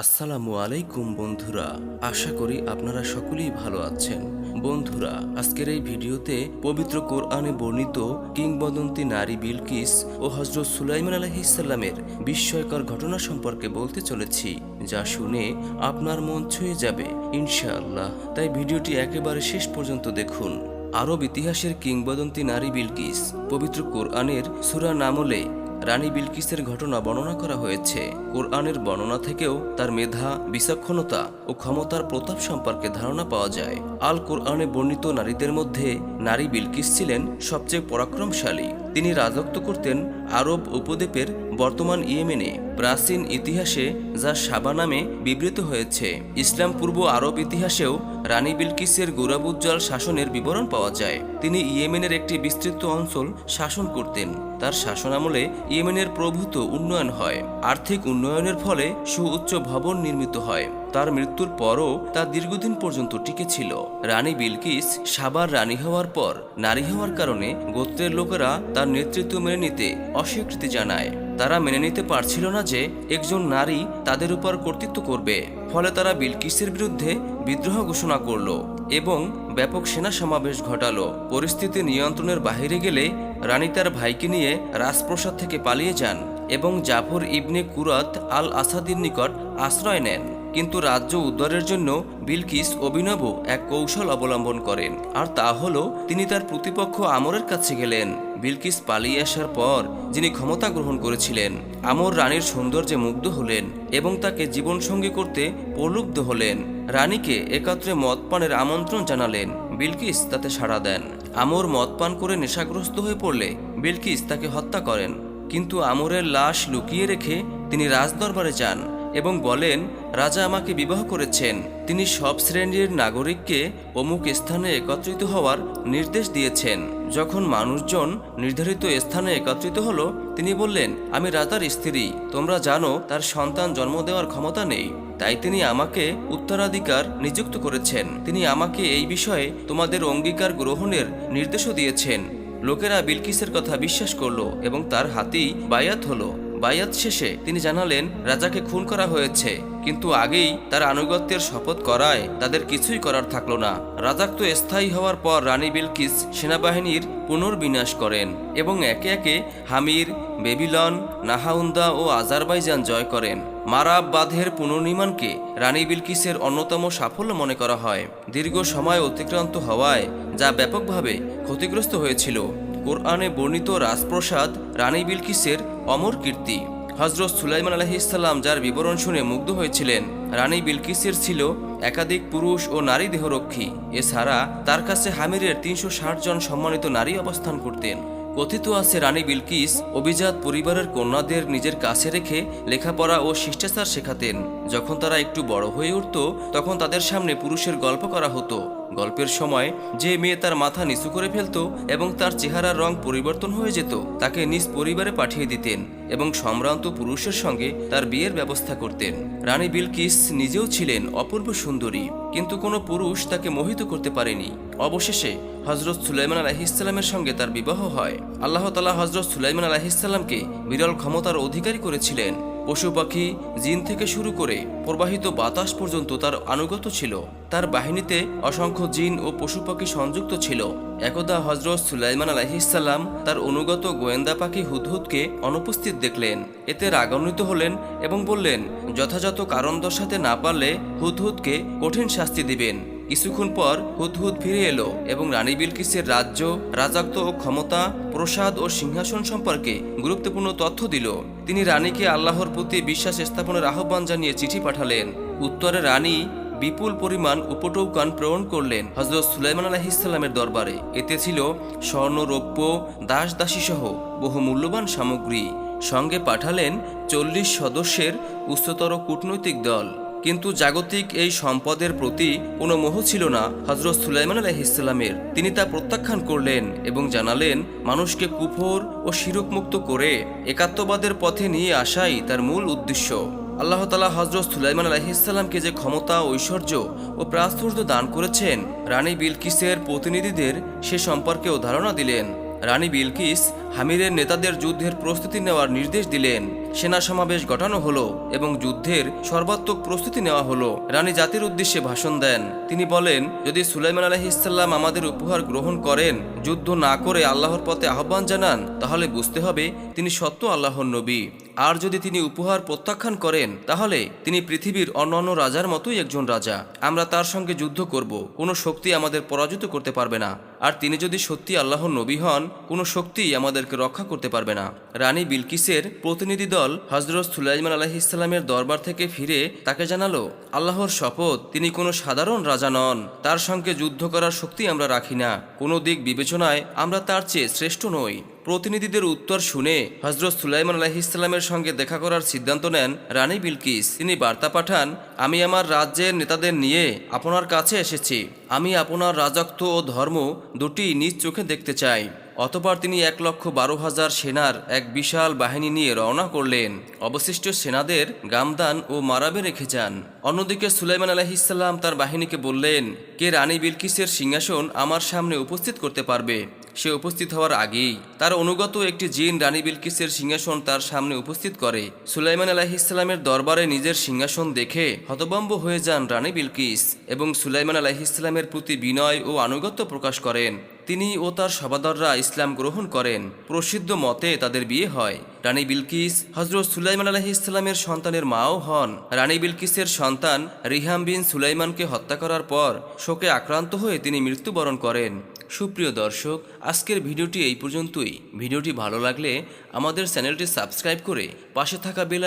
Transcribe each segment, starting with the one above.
আসসালামু আলাইকুম বন্ধুরা, আশা করি আপনারা সকলেই ভালো আছেন। বন্ধুরা, আজকের এই ভিডিওতে পবিত্র কোরআনে বর্ণিত কিংবদন্তি নারী বিলকিস ও হজরত সুলাইমান আলহিসাল্লামের বিস্ময়কর ঘটনা সম্পর্কে বলতে চলেছি, যা শুনে আপনার মন ছুঁয়ে যাবে, ইনশাআল্লাহ। তাই ভিডিওটি একেবারে শেষ পর্যন্ত দেখুন। আরব ইতিহাসের কিংবদন্তি নারী বিলকিস পবিত্র কোরআনের সুরা নামলে রানী বিলকিসের ঘটনা বর্ণনা করা হয়েছে। কোরআনের বর্ণনা থেকেও তার মেধা বিচক্ষণতা ও ক্ষমতার প্রতাপ সম্পর্কে ধারণা পাওয়া যায়। আল কোরআনে বর্ণিত নারীদের মধ্যে নারী বিলকিস ছিলেন সবচেয়ে পরাক্রমশালী। তিনি রাজত্ব করতেন আরব উপদ্বীপের বর্তমান ইয়েমেনে। প্রাচীন ইতিহাসে যা সাবা নামে বিবৃত হয়েছে। ইসলাম পূর্ব আরব ইতিহাসেও রানী বিলকিসের গৌরবোজ্জ্বল শাসনের বিবরণ পাওয়া যায়। তিনি ইয়েমেনের একটি বিস্তৃত অঞ্চল শাসন করতেন। তার শাসনামলে ইয়েমেনের প্রভূত উন্নয়ন হয়। আর্থিক উন্নয়নের ফলে সুউচ্চ ভবন নির্মিত হয়। তার মৃত্যুর পরও তা দীর্ঘদিন পর্যন্ত টিকে ছিল। রানী বিলকিস সাবার রানী হওয়ার পর নারী হওয়ার কারণে গোত্রের লোকেরা তার নেতৃত্ব মেনে নিতে অস্বীকৃতি জানায়। তারা মেনে নিতে পারছিল না যে একজন নারী তাদের উপর কর্তৃত্ব করবে। ফলে তারা বিলকিসের বিরুদ্ধে বিদ্রোহ ঘোষণা করল এবং ব্যাপক সেনা সমাবেশ ঘটালো। পরিস্থিতি নিয়ন্ত্রণের বাহিরে গেলে রানী তার ভাইকে নিয়ে রাজপ্রসাদ থেকে পালিয়ে যান এবং জাফর ইবনে কুরাত আল আসাদির নিকট আশ্রয় নেন। কিন্তু রাজ্য উদ্ধারের জন্য বিলকিস অভিনব এক কৌশল অবলম্বন করেন। আর তা হলো, তিনি তার প্রতিপক্ষ আমরের কাছে গেলেন। বিলকিস পালিয়ে আসার পর যিনি ক্ষমতা গ্রহণ করেছিলেন, আমর রানীর সৌন্দর্যে মুগ্ধ হলেন এবং তাকে জীবনসঙ্গী করতে প্রলুব্ধ হলেন। রানীকে একত্রে মদ পানের আমন্ত্রণ জানালেন। বিলকিস তাতে সাড়া দেন। আমর মদ পান করে নেশাগ্রস্ত হয়ে পড়লে বিলকিস তাকে হত্যা করেন। কিন্তু আমরের লাশ লুকিয়ে রেখে তিনি রাজদরবারে যান। এবং বলেন, রাজা আমাকে বিবাহ করেছেন। তিনি সব শ্রেণির নাগরিককে অমুক স্থানে একত্রিত হওয়ার নির্দেশ দিয়েছেন। যখন মানুষজন নির্ধারিত স্থানে একত্রিত হলো, তিনি বললেন, আমি রাজার স্ত্রী। তোমরা জানো, তার সন্তান জন্ম দেওয়ার ক্ষমতা নেই। তাই তিনি আমাকে উত্তরাধিকার নিযুক্ত করেছেন। তিনি আমাকে এই বিষয়ে তোমাদের অঙ্গীকার গ্রহণের নির্দেশও দিয়েছেন। লোকেরা বিলকিসের কথা বিশ্বাস করল এবং তার হাতেই বায়াত হলো। বায়াত শেষে তিনি জানালেন, রাজাকে খুন করা হয়েছে, কিন্তু আগেই তার আনুগত্যের শপথ করায় তাদের কিছুই করার থাকল না। রাজাক্ত স্থায়ী হওয়ার পর রানী বিলকিস সেনাবাহিনীর পুনর্বিনাশ করেন এবং একে একে হামির, বেবিলন, নাহাউন্দা ও আজারবাইজান জয় করেন। মারাব বাঁধের পুনর্নির্মাণকে রানী বিলকিসের অন্যতম সাফল্য মনে করা হয়। দীর্ঘ সময় অতিক্রান্ত হওয়ায় যা ব্যাপকভাবে ক্ষতিগ্রস্ত হয়েছিল। কোরআনে বর্ণিত রাজপ্রসাদ রানী বিলকিসের অমর কীর্তি। হজরত সুলাইমান আলহিসাল্লাম যার বিবরণ শুনে মুগ্ধ হয়েছিলেন, রানী বিলকিসের ছিল একাধিক পুরুষ ও নারী দেহরক্ষী। এছাড়া তার কাছে হামিরের তিনশো ষাট জন সম্মানিত নারী অবস্থান করতেন। কথিত আছে রানী বিলকিস অভিজাত পরিবারের কন্যাদের নিজের কাছে রেখে লেখাপড়া ও শিষ্টাচার শেখাতেন। যখন তারা একটু বড় হয়ে উঠত, তখন তাদের সামনে পুরুষের গল্প করা হতো। গল্পের সময় যে মেয়ে তার মাথা নিচু করে ফেলত এবং তার চেহারার রং পরিবর্তন হয়ে যেত, তাকে নিজ পরিবারে পাঠিয়ে দিতেন এবং সম্ভ্রান্ত পুরুষের সঙ্গে তার বিয়ের ব্যবস্থা করতেন। রানী বিলকিস নিজেও ছিলেন অপূর্ব সুন্দরী, কিন্তু কোনো পুরুষ তাকে মোহিত করতে পারেনি। অবশেষে হজরত সুলাইমান আলাহিসাল্লামের সঙ্গে তার বিবাহ হয়। আল্লাহ তালা হজরত সুলাইমান আলাহিসাল্লামকে বিরল ক্ষমতার অধিকারী করেছিলেন। পশু পাখি জিন থেকে শুরু করে প্রবাহিত বাতাস পর্যন্ত তার আনুগত ছিল। তার বাহিনীতে অসংখ্য জিন ও পশু পাখি সংযুক্ত ছিল। একদা হজরত সুলাইমান আলাহিসাল্লাম তার অনুগত গোয়েন্দা পাখি হুদহুদকে অনুপস্থিত দেখলেন। এতে রাগান্বিত হলেন এবং বললেন, যথাযথ কারণ দর্শাতে না পারলে হুদহুদকে কঠিন শাস্তি দিবেন। কিছুক্ষণ পর হুদহুদ ফিরে এলো এবং রানী বিলকিসের রাজ্য রাজাক্ত ও ক্ষমতা, প্রসাদ ও সিংহাসন সম্পর্কে গুরুত্বপূর্ণ তথ্য দিল। তিনি রানীকে আল্লাহর প্রতি বিশ্বাস স্থাপনের আহ্বান জানিয়ে চিঠি পাঠালেন। উত্তরে রানী বিপুল পরিমাণ উপটৌকান প্রেরণ করলেন হজরত সুলাইমান আলাহিসাল্লামের দরবারে। এতে ছিল স্বর্ণ, রৌপ্য, দাস দাসী সহ বহু মূল্যবান সামগ্রী। সঙ্গে পাঠালেন চল্লিশ সদস্যের উচ্চতর কূটনৈতিক দল। কিন্তু জাগতিক এই সম্পদের প্রতি কোনো মোহ ছিল না হজরত সুলাইমান আলাহিসাল্লামের তিনি তা প্রত্যাখ্যান করলেন এবং জানালেন, মানুষকে কুফর ও শিরকমুক্ত করে একাত্মবাদের পথে নিয়ে আসাই তার মূল উদ্দেশ্য। আল্লাহ তালা হজরত সুলাইমান আলাহিসাল্লামকে যে ক্ষমতা, ঐশ্বর্য ও প্রাচুর্য দান করেছেন, রানী বিলকিসের প্রতিনিধিদের সে সম্পর্কেও ধারণা দিলেন। রানী বিলকিস হামিরের নেতাদের যুদ্ধের প্রস্তুতি নেওয়ার নির্দেশ দিলেন। সেনা সমাবেশ ঘটানো হলো এবং যুদ্ধের সর্বাত্মক প্রস্তুতি নেওয়া হলো। রানী জাতির উদ্দেশ্যে ভাষণ দেন। তিনি বলেন, যদি সুলাইমান আলহিসাল্লাম আমাদের উপহার গ্রহণ করেন, যুদ্ধ না করে আল্লাহর পথে আহ্বান জানান, তাহলে বুঝতে হবে তিনি সত্য আল্লাহর নবী। আর যদি তিনি উপহার প্রত্যাখ্যান করেন, তাহলে তিনি পৃথিবীর অন্যান্য রাজার মতোই একজন রাজা। আমরা তার সঙ্গে যুদ্ধ করব। কোনো শক্তি আমাদের পরাজিত করতে পারবে না। আর তিনি যদি সত্যি আল্লাহর নবী হন, কোনো শক্তি আমাদেরকে রক্ষা করতে পারবে না। রানী বিলকিসের প্রতিনিধি দল হজরত সুলাইমান আলাহিসাল্লামের দরবার থেকে ফিরে তাকে জানালো, আল্লাহর শপথ, তিনি কোনো সাধারণ রাজা নন। তার সঙ্গে যুদ্ধ করার শক্তি আমরা রাখি না। কোনো দিক বিবেচনায় আমরা তার চেয়ে শ্রেষ্ঠ নই। প্রতিনিধিদের উত্তর শুনে হজরত সুলাইমান আলাহিসাল্লামের সঙ্গে দেখা করার সিদ্ধান্ত নেন রানী বিলকিস। তিনি বার্তা পাঠান, আমি আমার রাজ্যের নেতাদের নিয়ে আপনার কাছে এসেছি। আমি আপনার রাজত্ব ও ধর্ম দুটি নিজ চোখে দেখতে চাই। অতপর তিনি এক লক্ষ বারো হাজার সেনার এক বিশাল বাহিনী নিয়ে রওনা করলেন। অবশিষ্ট সেনাদের গামদান ও মারাবে রেখে যান। অন্যদিকে সুলাইমান আলাহিসাল্লাম তার বাহিনীকে বললেন, কে রানী বিলকিসের সিংহাসন আমার সামনে উপস্থিত করতে পারবে? সে উপস্থিত হওয়ার আগেই তার অনুগত একটি জিন রানী বিলকিসের সিংহাসন তার সামনে উপস্থিত করে। সুলাইমান আলাহিসাল্লামের দরবারে নিজের সিংহাসন দেখে হতবম্ব হয়ে যান রানী বিলকিস এবং সুলাইমান আলাহিসাল্লামের প্রতি বিনয় ও আনুগত্য প্রকাশ করেন। তিনি ও তার সবাদররা ইসলাম গ্রহণ করেন। প্রসিদ্ধ মতে তাদের বিয়ে হয়। রানী বিলকিস হজরত সুলাইমান আলহি ইসলামের সন্তানের মাও হন। রানী বিলকিসের সন্তান রিহাম বিন সুলাইমানকে হত্যা করার পর শোকে আক্রান্ত হয়ে তিনি মৃত্যুবরণ করেন। সুপ্রিয় দর্শক, আজকের ভিডিওটি এই পর্যন্তই। ভিডিওটি ভালো লাগলে আমাদের চ্যানেলটি সাবস্ক্রাইব করে পাশে থাকা বেল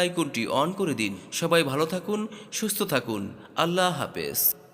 অন করে দিন। সবাই ভালো থাকুন, সুস্থ থাকুন। আল্লাহ হাফেজ।